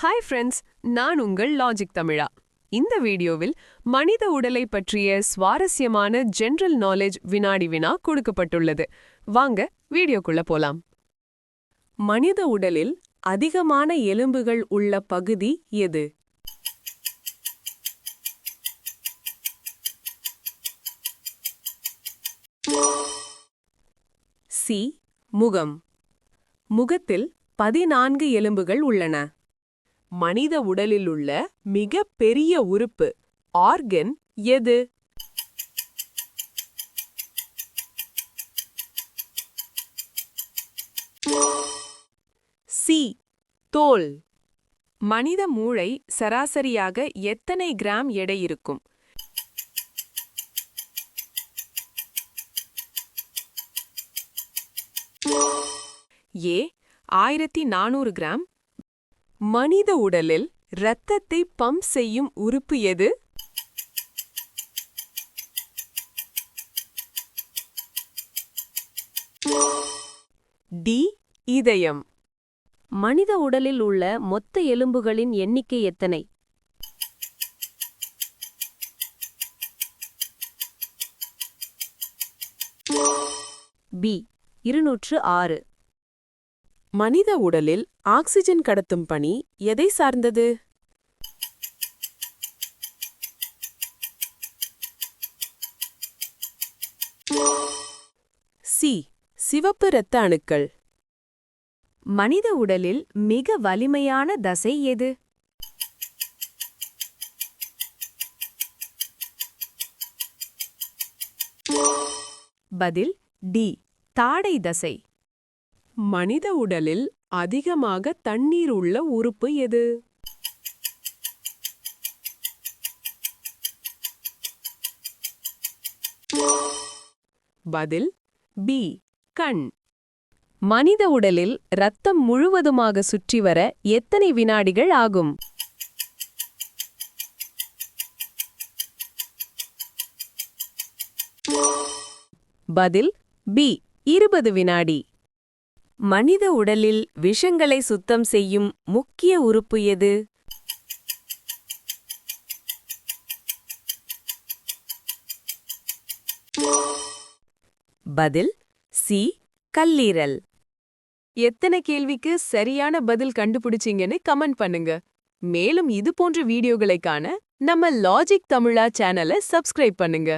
Hi friends நான் உங்கள் logic தமிழா. இந்த வீடியோவில் மனித உடலை பற்றிய சுவாரஸ்யமான ஜென்ரல் நாலேஜ் வினாடி வினா கொடுக்கப்பட்டுள்ளது. வாங்க வீடியோக்குள்ள போலாம். மனித உடலில் அதிகமான எலும்புகள் உள்ள பகுதி எது? சி முகம். முகத்தில் பதினான்கு எலும்புகள் உள்ளன. மனித உடலில் உள்ள மிக பெரிய உறுப்பு ஆர்கன் எது? சி தோல். மனித மூளை சராசரியாக எத்தனை கிராம் எடை இருக்கும்? ஏ ஆயிரத்தி நானூறு கிராம். மனித உடலில் இரத்தத்தை பம்ப் செய்யும் உறுப்பு எது? டி இதயம். மனித உடலில் உள்ள மொத்த எலும்புகளின் எண்ணிக்கை எத்தனை? பி இருநூற்று ஆறு. மனித உடலில் ஆக்சிஜன் கடத்தும் பணி எதை சார்ந்தது? சி. சிவப்பு இரத்த அணுக்கள். மனித உடலில் மிக வலிமையான தசை எது? பதில் டி. தாடை தசை. மனித உடலில் அதிகமாக தண்ணீர் உள்ள உறுப்பு எது? பதில் பி கண். மனித உடலில் இரத்தம் முழுவதுமாக சுற்றி வர எத்தனை வினாடிகள் ஆகும்? பதில் பி இருபது வினாடி. மனித உடலில் விஷங்களை சுத்தம் செய்யும் முக்கிய உறுப்பு எது? பதில் சி கல்லீரல். எத்தனை கேள்விக்கு சரியான பதில் கண்டுபிடிச்சீங்கன்னு கமெண்ட் பண்ணுங்க. மேலும் இது போன்ற வீடியோகளை காண நம்ம லாஜிக் தமிழா சேனலை சப்ஸ்கிரைப் பண்ணுங்க.